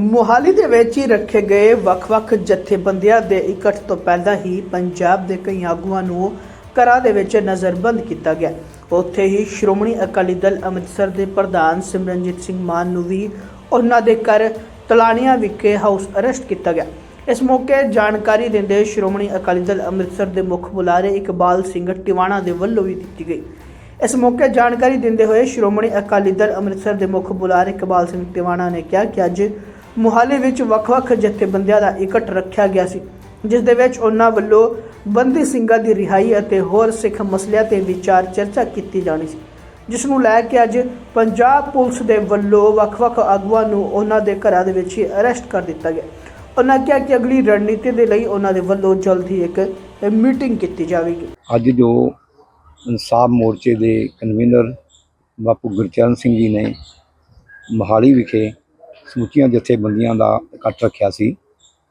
ਮੁਹਾਲੀ ਦੇ ਵਿੱਚ ਹੀ ਰੱਖੇ ਗਏ ਵੱਖ-ਵੱਖ ਜਥੇਬੰਦੀਆਂ ਦੇ ਇਕੱਠ ਤੋਂ ਪਹਿਲਾਂ ਹੀ ਪੰਜਾਬ ਦੇ ਕਈ ਆਗੂਆਂ ਨੂੰ ਘਰਾਂ ਦੇ ਵਿੱਚ ਨਜ਼ਰਬੰਦ ਕੀਤਾ ਗਿਆ। ਉੱਥੇ ਹੀ ਸ਼੍ਰੋਮਣੀ ਅਕਾਲੀ ਦਲ ਅੰਮ੍ਰਿਤਸਰ ਦੇ ਪ੍ਰਧਾਨ ਸਿਮਰਨਜੀਤ ਸਿੰਘ ਮਾਨ ਨੂੰ ਵੀ ਉਹਨਾਂ ਦੇ ਘਰ ਤਲਾਣੀਆਂ ਵਿਖੇ ਹਾਊਸ ਅਰੈਸਟ ਕੀਤਾ ਗਿਆ। ਇਸ ਮੌਕੇ ਜਾਣਕਾਰੀ ਦਿੰਦੇ ਸ਼੍ਰੋਮਣੀ ਅਕਾਲੀ ਦਲ ਅੰਮ੍ਰਿਤਸਰ ਦੇ ਮੁੱਖ ਬੁਲਾਰੇ ਇਕਬਾਲ ਸਿੰਘ ਟਿਵਾਣਾ ਦੇ ਵੱਲੋਂ ਵੀ ਦਿੱਤੀ ਗਈ। ਇਸ ਮੌਕੇ ਜਾਣਕਾਰੀ ਦਿੰਦੇ ਹੋਏ ਸ਼੍ਰੋਮਣੀ ਅਕਾਲੀ ਦਲ ਅੰਮ੍ਰਿਤਸਰ ਦੇ ਮੁੱਖ ਬੁਲਾਰੇ ਇਕਬਾਲ ਸਿੰਘ ਟਿਵਾਣਾ ਨੇ ਕਿਹਾ ਕਿ ਅੱਜ ਮੁਹਾਲੀ ਵਿੱਚ ਵੱਖ-ਵੱਖ ਜਥੇਬੰਦੀਆਂ ਦਾ ਇਕੱਠ ਰੱਖਿਆ ਗਿਆ ਸੀ, ਜਿਸ ਦੇ ਵਿੱਚ ਉਹਨਾਂ ਵੱਲੋਂ ਬੰਦੀ ਸਿੰਘਾਂ ਦੀ ਰਿਹਾਈ ਅਤੇ ਹੋਰ ਸਿੱਖ ਮਸਲਿਆਂ ਤੇ ਵਿਚਾਰ ਚਰਚਾ ਕੀਤੀ ਜਾਣੀ ਸੀ, ਜਿਸ ਨੂੰ ਲੈ ਕੇ ਅੱਜ ਪੰਜਾਬ ਪੁਲਿਸ ਦੇ ਵੱਲੋਂ ਵੱਖ-ਵੱਖ ਆਗੂਆਂ ਨੂੰ ਉਹਨਾਂ ਦੇ ਘਰਾਂ ਦੇ ਵਿੱਚ ਹੀ ਅਰੈਸਟ ਕਰ ਦਿੱਤਾ ਗਿਆ। ਉਹਨਾਂ ਕਿਹਾ ਕਿ ਅਗਲੀ ਰਣਨੀਤੀ ਦੇ ਲਈ ਉਹਨਾਂ ਦੇ ਵੱਲੋਂ ਜਲਦ ਹੀ ਇੱਕ ਮੀਟਿੰਗ ਕੀਤੀ ਜਾਵੇਗੀ। ਅੱਜ ਜੋ ਇਨਸਾਫ ਮੋਰਚੇ ਦੇ ਕਨਵੀਨਰ ਬਾਪੂ ਗੁਰਚਰਨ ਸਿੰਘ ਜੀ ਨੇ ਮੋਹਾਲੀ ਵਿਖੇ ਸਮੁੱਚੀਆਂ ਜਥੇਬੰਦੀਆਂ ਦਾ ਇਕੱਠ ਰੱਖਿਆ ਸੀ,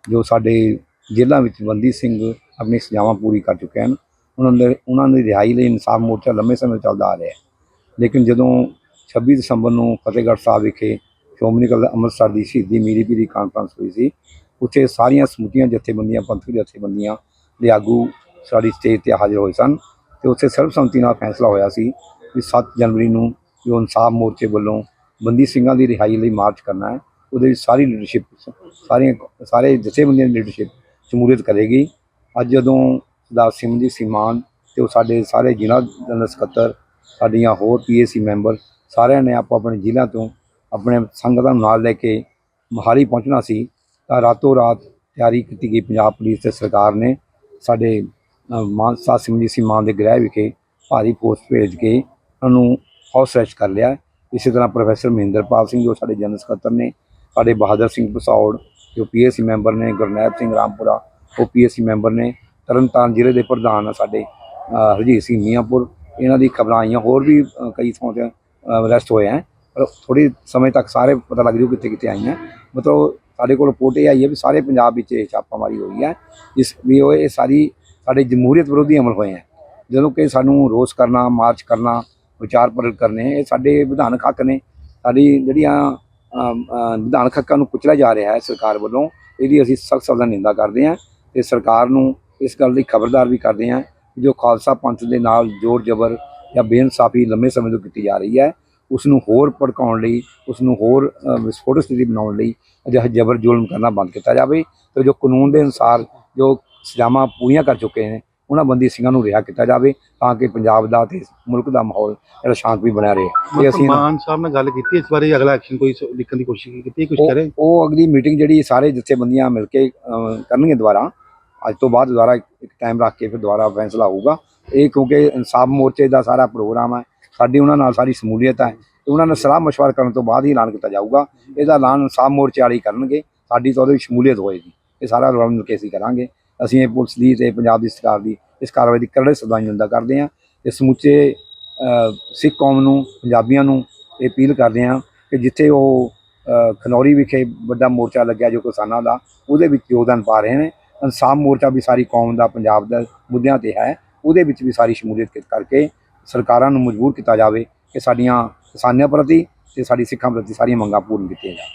ਜੋ ਸਾਡੇ ਜੇਲ੍ਹਾਂ ਵਿੱਚ ਬੰਦੀ ਸਿੰਘ ਆਪਣੀ ਸਜ਼ਾਵਾਂ ਪੂਰੀ ਕਰ ਚੁੱਕੇ ਹਨ। ਉਹਨਾਂ ਦੇ, ਉਹਨਾਂ ਦੀ ਰਿਹਾਈ ਲਈ ਇਨਸਾਫ ਮੋਰਚਾ ਲੰਮੇ ਸਮੇਂ ਚੱਲਦਾ ਆ ਰਿਹਾ ਹੈ। ਲੇਕਿਨ ਜਦੋਂ 26 ਦਸੰਬਰ ਨੂੰ ਫਤਿਹਗੜ੍ਹ ਸਾਹਿਬ ਵਿਖੇ ਸ਼੍ਰੋਮਣੀ ਕਲ ਅੰਮ੍ਰਿਤਸਰ ਦੀ ਸ਼ਹੀਦੀ ਮੀਰੀ ਪੀਰੀ ਕਾਨਫਰੰਸ ਹੋਈ ਸੀ, ਉੱਥੇ ਸਾਰੀਆਂ ਸਮੁੱਚੀਆਂ ਜਥੇਬੰਦੀਆਂ, ਪੰਥਕ ਜਥੇਬੰਦੀਆਂ ਦੇ ਆਗੂ ਸਾਡੀ ਸਟੇਜ ਤੇ ਹਾਜ਼ਰ ਹੋਏ ਸਨ ਤੇ ਉੱਥੇ ਸਰਬਸੰਮਤੀ ਨਾਲ ਫੈਸਲਾ ਹੋਇਆ ਸੀ ਕਿ 7 ਜਨਵਰੀ ਨੂੰ ਜੋ ਇਨਸਾਫ ਮੋਰਚੇ ਵੱਲੋਂ ਬੰਦੀ ਸਿੰਘਾਂ ਦੀ ਰਿਹਾਈ ਲਈ ਮਾਰਚ ਕਰਨਾ ਹੈ। ਉਹਦੇ ਵਿੱਚ ਸਾਰੀ ਲੀਡਰਸ਼ਿਪ ਸਾਰੀਆਂ, ਸਾਰੇ ਜਥੇਬੰਦੀਆਂ ਦੀ ਲੀਡਰਸ਼ਿਪ ਸ਼ਮੂਲੀਅਤ ਕਰੇਗੀ। ਅੱਜ ਜਦੋਂ ਸਰਦਾਰ ਸਿਮਰਜੀਤ ਸਿੰਘ ਮਾਨ ਤੇ ਉਹ ਸਾਡੇ ਸਾਰੇ ਜ਼ਿਲ੍ਹਾ ਜਨਰਲ ਸਕੱਤਰ, ਸਾਡੀਆਂ ਹੋਰ ਪੀਏਸੀ ਮੈਂਬਰ ਸਾਰਿਆਂ ਨੇ ਆਪੋ ਆਪਣੇ ਜ਼ਿਲ੍ਹਾ ਤੋਂ ਆਪਣੇ ਸੰਗਤਾਂ ਨੂੰ ਨਾਲ ਲੈ ਕੇ ਮੋਹਾਲੀ ਪਹੁੰਚਣਾ ਸੀ, ਤਾਂ ਰਾਤੋਂ ਰਾਤ ਤਿਆਰੀ ਕੀਤੀ ਗਈ ਪੰਜਾਬ ਪੁਲਿਸ ਤੇ ਸਰਕਾਰ ਨੇ। ਸਾਡੇ ਮਾਨ ਸਾਹਿਬ ਸਿਮਰਜੀਤ ਸਿੰਘ ਮਾਨ ਦੇ ਗ੍ਰਹਿ ਵਿਖੇ ਭਾਰੀ ਫੋਰਸ ਭੇਜ ਕੇ ਉਹਨੂੰ ਹਾਊਸ ਅਰੈਸਟ ਕਰ ਲਿਆ। ਇਸੇ ਤਰ੍ਹਾਂ ਪ੍ਰੋਫੈਸਰ ਮਹਿੰਦਰਪਾਲ ਸਿੰਘ ਜੋ ਸਾਡੇ ਜਨਰਲ ਸਕੱਤਰ ਨੇ, ਸਾਡੇ ਬਹਾਦਰ ਸਿੰਘ ਪਸੌੜ ਜੋ ਪੀਐਸਸੀ ਮੈਂਬਰ ਨੇ, ਗੁਰਨੈਬ ਸਿੰਘ ਰਾਮਪੁਰਾ, ਉਹ ਪੀਐਸਸੀ ਮੈਂਬਰ ਨੇ, ਤਰਨਤਾਰਨ ਜ਼ਿਲ੍ਹੇ ਦੇ ਪ੍ਰਧਾਨ ਆ ਸਾਡੇ ਹਰਜੀਤ ਸਿੰਘ ਮੀਆਂਪੁਰ। ਇਹਨਾਂ ਦੀ ਖਬਰਾਂ ਆਈਆਂ, ਹੋਰ ਵੀ ਕਈ ਥਾਂ ਤੇ ਅਰੈਸਟ ਹੋਏ ਹੈ ਪਰ ਥੋੜੀ ਸਮੇਂ ਤੱਕ ਸਾਰੇ ਪਤਾ ਲੱਗ ਜੂ ਕਿੱਥੇ ਕਿੱਥੇ ਆਈਆਂ। ਮਤਲਬ ਸਾਡੇ ਕੋਲ ਰਿਪੋਰਟ ਇਹ ਆਈ ਹੈ ਵੀ ਸਾਰੇ ਪੰਜਾਬ ਵਿੱਚ ਇਹ ਛਾਪਾਮਾਰੀ ਹੋਈ ਹੈ ਇਸ ਵੀ ਉਹ ਇਹ ਸਾਰੀ ਸਾਡੇ ਜਮਹੂਰੀਅਤ ਵਿਰੋਧੀ ਅਮਲ ਹੋਏ ਹੈ ਜਦੋਂ ਕਿ ਸਾਨੂੰ ਰੋਸ ਕਰਨਾ, ਮਾਰਚ ਕਰਨਾ ਵਿਚਾਰ ਪ੍ਰਗਟ ਕਰਨੇ ਇਹ ਸਾਡੇ ਵਿਧਾਨਕ ਹੱਕ ਨੇ। ਸਾਡੀ ਜਿਹੜੀਆਂ ਵਿਧਾਨਕ ਹੱਕਾਂ ਨੂੰ ਕੁਚਲਿਆ ਜਾ ਰਿਹਾ ਹੈ ਸਰਕਾਰ ਵੱਲੋਂ, ਇਹਦੀ ਅਸੀਂ ਸਖਤ ਸ਼ਬਦਾਂ ਨਿੰਦਾ ਕਰਦੇ ਹਾਂ ਤੇ ਸਰਕਾਰ ਨੂੰ ਇਸ ਗੱਲ ਦੀ ਖਬਰਦਾਰ ਵੀ ਕਰਦੇ ਹਾਂ ਜੋ ਖਾਲਸਾ ਪੰਥ ਦੇ ਨਾਲ ਜ਼ੋਰ ਜ਼ਬਰ ਜਾਂ ਬੇਇਨਸਾਫੀ ਲੰਮੇ ਸਮੇਂ ਤੋਂ ਕੀਤੀ ਜਾ ਰਹੀ ਹੈ ਉਸ ਨੂੰ ਹੋਰ ਭੜਕਾਉਣ ਲਈ ਉਸ ਨੂੰ ਹੋਰ ਵਿਸਫੋਟਕ ਸਥਿਤੀ ਬਣਾਉਣ ਲਈ ਅਜਿਹਾ ਜ਼ਬਰ ਜ਼ੁਲਮ ਕਰਨਾ ਬੰਦ ਕੀਤਾ ਜਾਵੇ। ਤੇ ਜੋ ਕਾਨੂੰਨ ਦੇ ਅਨੁਸਾਰ ਜੋ ਸਜ਼ਾਵਾਂ ਪੂਰੀਆਂ ਕਰ ਚੁੱਕੇ ਨੇ ਉਹਨਾਂ ਬੰਦੀ ਸਿੰਘਾਂ ਨੂੰ ਰਿਹਾ ਕੀਤਾ ਜਾਵੇ ਤਾਂ ਕਿ ਪੰਜਾਬ ਦਾ ਤੇ ਮੁਲਕ ਦਾ ਮਾਹੌਲ ਜਿਹੜਾ ਸ਼ਾਂਤ ਵੀ ਬਣਿਆ ਰਹੇ। ਤੇ ਅਸੀਂ ਮਾਨ ਸਾਹਿਬ ਨਾਲ ਗੱਲ ਕੀਤੀ ਇਸ ਬਾਰੇ ਅਗਲਾ ਐਕਸ਼ਨ ਕੋਈ ਲਿਖਣ ਦੀ ਕੋਸ਼ਿਸ਼ ਕੀਤੀ ਕੁਝ ਕਰੇ? ਉਹ ਅਗਲੀ ਮੀਟਿੰਗ ਜਿਹੜੀ ਸਾਰੇ ਜਥੇਬੰਦੀਆਂ ਮਿਲ ਕੇ ਕਰਨਗੇ ਦੁਬਾਰਾ। ਅੱਜ ਤੋਂ ਬਾਅਦ ਦੁਬਾਰਾ ਇੱਕ ਟਾਈਮ ਰੱਖ ਕੇ ਫਿਰ ਦੁਬਾਰਾ ਫੈਸਲਾ ਹੋਊਗਾ। ਇਹ ਕਿਉਂਕਿ ਇਨਸਾਫ ਮੋਰਚੇ ਦਾ ਸਾਰਾ ਪ੍ਰੋਗਰਾਮ ਹੈ। ਸਾਡੀ ਉਹਨਾਂ ਨਾਲ ਸਾਰੀ ਸਮੂਲੀਅਤ ਹੈ। ਤੇ ਉਹਨਾਂ ਨਾਲ ਸਲਾਹ ਮਸ਼ਵਰਾ ਕਰਨ ਤੋਂ ਬਾਅਦ ਹੀ ਐਲਾਨ ਕੀਤਾ ਜਾਊਗਾ। ਇਹਦਾ ਐਲਾਨ ਇਨਸਾਫ ਮੋਰਚੇ ਵਾਲੇ ਕਰਨਗੇ। ਸਾਡੀ ਤਾਂ ਉਹਦੇ ਵਿੱਚ ਸ਼ਮੂਲੀਅਤ ਹੋਏਗੀ। ਇਹ ਸਾਰਾ ਰਲ ਮਿਲ ਕੇ ਅਸੀਂ ਕਰਾਂਗੇ। ਅਸੀਂ ਇਹ ਪੁਲਿਸ ਦੀ ਤੇ ਪੰਜਾਬ ਦੀ ਸਰਕਾਰ ਦੀ ਇਸ ਕਾਰਵਾਈ ਦੀ ਕਰੜੇ ਸਦਾ ਨਿੰਦਾ ਕਰਦੇ ਹਾਂ। ਤੇ ਸਮੁੱਚੇ ਸਿੱਖ ਕੌਮ ਨੂੰ, ਪੰਜਾਬੀਆਂ ਨੂੰ ਇਹ ਅਪੀਲ ਕਰਦੇ ਹਾਂ ਕਿ ਜਿੱਥੇ ਉਹ ਖਨੌਰੀ ਵਿਖੇ ਵੱਡਾ ਮੋਰਚਾ ਲੱਗਿਆ ਜੋ ਕਿਸਾਨਾਂ ਦਾ, ਉਹਦੇ ਵਿੱਚ ਯੋਗਦਾਨ ਪਾ ਰਹੇ ਨੇ। ਇਨਸਾਫ ਮੋਰਚਾ ਵੀ ਸਾਰੀ ਕੌਮ ਦਾ, ਪੰਜਾਬ ਦਾ ਮੁੱਦਿਆਂ ਤੇ ਹੈ। ਉਹਦੇ ਵਿੱਚ ਵੀ ਸਾਰੀ ਸ਼ਮੂਲੀਅਤ ਕਰਕੇ ਸਰਕਾਰਾਂ ਨੂੰ ਮਜਬੂਰ ਕੀਤਾ ਜਾਵੇ ਕਿ ਸਾਡੀਆਂ ਕਿਸਾਨਾਂ ਪ੍ਰਤੀ ਤੇ ਸਾਡੀ ਸਿੱਖਾਂ ਪ੍ਰਤੀ ਸਾਰੀਆਂ ਮੰਗਾਂ ਪੂਰਨ ਕੀਤੀਆਂ ਜਾਣ।